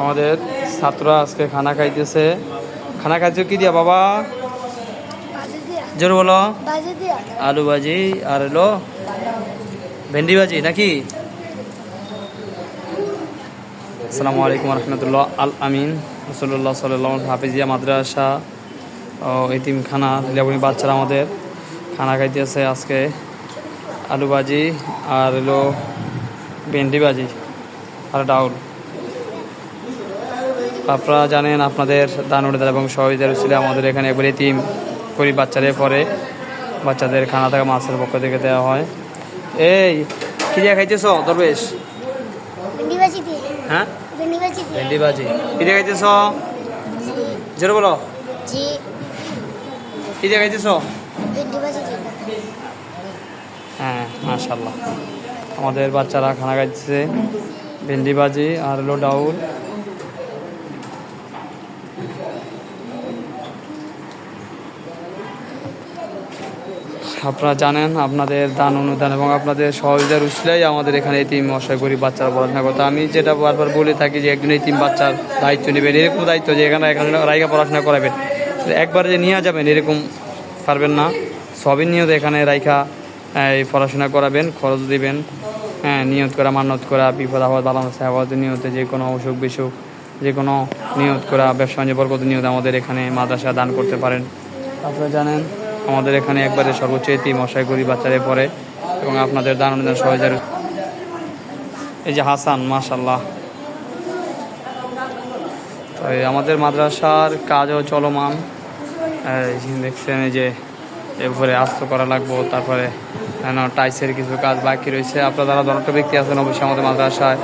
আমাদের ছাত্ররা আজকে খানা খাইতেছে। খানা খাইছে কি দিয়া বাবা? জোর বলো। আলু ভাজি আর এলো ভেন্ডি ভাজি নাকি? আসসালামু আলাইকুম রহমতুল্লাহ আল আমিন। রসল্লাহ সাল্লাম হাফিজিয়া মাদ্রাসা ও এতিমখানা লেবনী বাচ্চারা আমাদের খানা খাইতেছে আজকে। আলু ভাজি আর এলো ভেন্ডি ভাজি আর ডাউল। আপনারা জানেন আপনাদের দান অনুদান এবং সহযোগিতার ছিল আমাদের এখানে একবার এতিম করি বাচ্চাদের পরে বাচ্চাদের খানা থাকা মাছের পক্ষ থেকে দেওয়া হয়। এই কি দিয়ে খাইতেছ দরবেশ? হ্যাঁ? ভেন্ডি ভাজি কি দিয়ে খাইতেছ? জোরে বলো। কি দিয়ে খাইতেছ? হ্যাঁ মাশাল্লাহ আমাদের বাচ্চারা খানা খাইতেছে। ভেন্ডি ভাজি আর হলো ডাউল। আপনারা জানেন, আপনাদের দান, অনুদান এবং আপনাদের সহযোগিতার উসলেই আমাদের এখানে এতিম মশাই গরিব বাচ্চারা পড়াশোনা করতে। আমি যেটা বারবার বলে থাকি যে একজন এতিম বাচ্চার দায়িত্ব নেবেন, এরকম দায়িত্ব যে এখানে এখানে রাইগা পড়াশোনা করাবেন। একবার যে নিয়ে যাবেন, এরকম পারবেন না। সবই নিয়ত এখানে রাইখা এই পড়াশোনা করাবেন, খরচ দিবেন হ্যাঁ নিয়ত করা মান্যত করা, বিপদ, আপদ ভালো সাহাবাদ নিয়তে যে কোনো অসুখ বিসুখ, যে কোনো নিয়ত করা, ব্যবসা বাণিজ্য বরকত নিয়ত আমাদের এখানে মাদ্রাসা দান করতে পারেন। আপনারা জানেন আমাদের এখানে একবারে সর্বোচ্চ এটি মশাই গরিব বাচ্চাদের পরে এবং আপনাদের দান অনুদান সহজার এই যে হাসান মাশাল্লাহ তো এই আমাদের মাদ্রাসার কাজও চলমান। দেখছেন, এই যে এরপরে আস্ত করা লাগবো, তারপরে টাইসের কিছু কাজ বাকি রয়েছে। আপনারা যারা ব্যক্তি আছেন, অবশ্যই আমাদের মাদ্রাসায়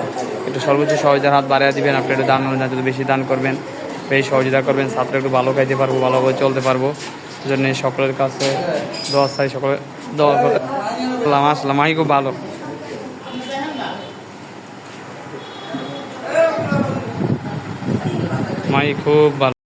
একটু সর্বোচ্চ সহযোগিতার হাত বাড়িয়ে দিবেন। আপনি একটু দান যদি বেশি দান করবেন, বেশি সহযোগিতা করবেন। ছাত্র একটু ভালো খাইতে পারব, ভালোভাবে চলতে পারব। জন্য সকলের কাছে দোয়া চাই সকলে দোয়া করে। আসলাম খুব ভালো। মাই খুব ভালো।